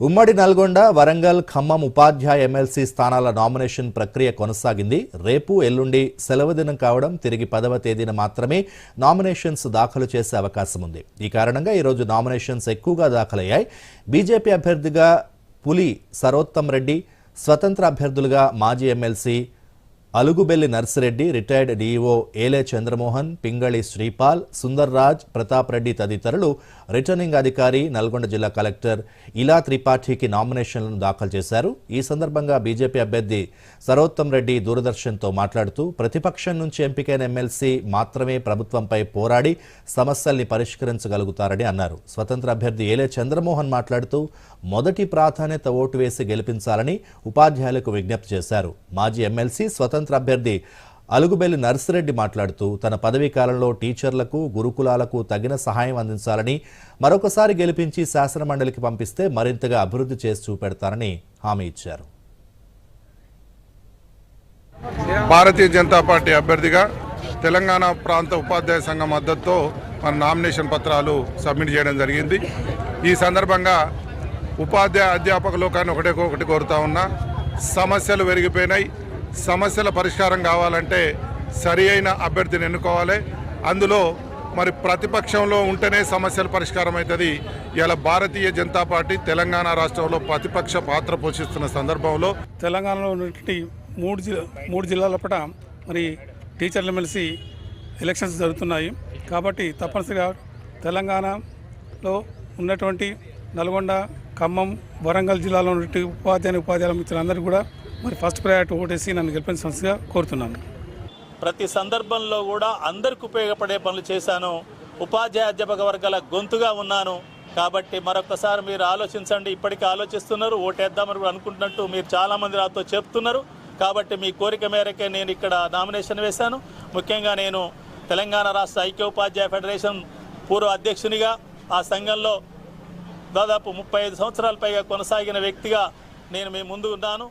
ఉమ్మడి నల్గొండ వరంగల్ ఖమ్మం ఉపాధ్యాయ ఎమ్మెల్సీ స్థానాల నామినేషన్ ప్రక్రియ కొనసాగింది. రేపు ఎల్లుండి సెలవు దినం కావడం తిరిగి పదవ తేదీన మాత్రమే నామినేషన్స్ దాఖలు చేసే అవకాశం ఉంది. ఈ కారణంగా ఈరోజు నామినేషన్స్ ఎక్కువగా దాఖలయ్యాయి. బీజేపీ అభ్యర్థిగా పులి సరోత్తం రెడ్డి స్వతంత్ర అభ్యర్థులుగా మాజీ MLC Alugubelli Narsireddy retired DEO Ele Chandramohan Pingali Sripal Sundarraj Pratap Reddy తదితరులు రిటర్నింగ్ అధికారి నల్గొండ జిల్లా కలెక్టర్ ఇలా త్రిపాఠికి నామినేషన్లను దాఖలు చేశారు. ఈ సందర్భంగా బీజేపీ అభ్యర్థి సరోత్తం రెడ్డి దూరదర్శన్తో మాట్లాడుతూ ప్రతిపక్షం నుంచి ఎంపికైన ఎమ్మెల్సీ మాత్రమే ప్రభుత్వంపై పోరాడి సమస్యల్ని పరిష్కరించగలుగుతారని అన్నారు. స్వతంత్ర అభ్యర్థి ఏలే చంద్రమోహన్ మాట్లాడుతూ మొదటి ప్రాధాన్యత ఓటు వేసి గెలిపించాలని ఉపాధ్యాయులకు విజ్ఞప్తి చేశారు. మాజీ ఎమ్మెల్సీ స్వతంత్ర అభ్యర్థి అలుగుబెల్లి నర్సిరెడ్డి మాట్లాడుతూ తన పదవీ కాలంలో టీచర్లకు గురుకులాలకు తగిన సహాయం అందించాలని మరొకసారి గెలిపించి శాసనమండలికి పంపిస్తే మరింతగా అభివృద్ధి చేసి చూపెడతారని హామీ ఇచ్చారు. భారతీయ జనతా పార్టీ అభ్యర్థిగా తెలంగాణ ప్రాంత ఉపాధ్యాయ సంఘం మద్దతుతో మన నామినేషన్ పత్రాలు సబ్మిట్ చేయడం జరిగింది. ఈ సందర్భంగా ఉపాధ్యాయ అధ్యాపక లోకాన్ని ఒకటే ఒకటి కోరుతా ఉన్నా సమస్యలు పెరిగిపోయినాయి సమస్యల పరిష్కారం కావాలంటే సరి అయిన అభ్యర్థిని ఎన్నుకోవాలి. అందులో మరి ప్రతిపక్షంలో ఉంటేనే సమస్యల పరిష్కారం అవుతుంది. ఇలా భారతీయ జనతా పార్టీ తెలంగాణ రాష్ట్రంలో ప్రతిపక్ష పాత్ర పోషిస్తున్న సందర్భంలో తెలంగాణలో ఉన్నటువంటి మూడు జిల్లా మూడు జిల్లాల పట మరి టీచర్లు మెలిసి ఎలక్షన్స్ జరుగుతున్నాయి. కాబట్టి తప్పనిసరిగా తెలంగాణలో ఉన్నటువంటి నల్గొండ ఖమ్మం వరంగల్ జిల్లాలో ఉన్నటువంటి ఉపాధ్యాయ ఉపాధ్యాయుల మిత్రులందరూ కూడా మరి ఫస్ట్ ప్రయారిటీ ఓటేసి నన్ను గెలిపించాల్సిందిగా కోరుతున్నాను. ప్రతి సందర్భంలో కూడా అందరికి ఉపయోగపడే పనులు చేశాను. ఉపాధ్యాయ అధ్యాపక వర్గాల గొంతుగా ఉన్నాను. కాబట్టి మరొకసారి మీరు ఆలోచించండి. ఇప్పటికీ ఆలోచిస్తున్నారు. ఓటేద్దామని అనుకుంటున్నట్టు మీరు చాలామంది నాతో చెప్తున్నారు. కాబట్టి మీ కోరిక మేరకే నేను ఇక్కడ నామినేషన్ వేశాను. ముఖ్యంగా నేను తెలంగాణ రాష్ట్ర ఐక్య ఉపాధ్యాయ ఫెడరేషన్ పూర్వ అధ్యక్షునిగా ఆ సంఘంలో దాదాపు ముప్పై ఐదు సంవత్సరాల పైగా కొనసాగిన వ్యక్తిగా నేను మీ ముందు ఉన్నాను.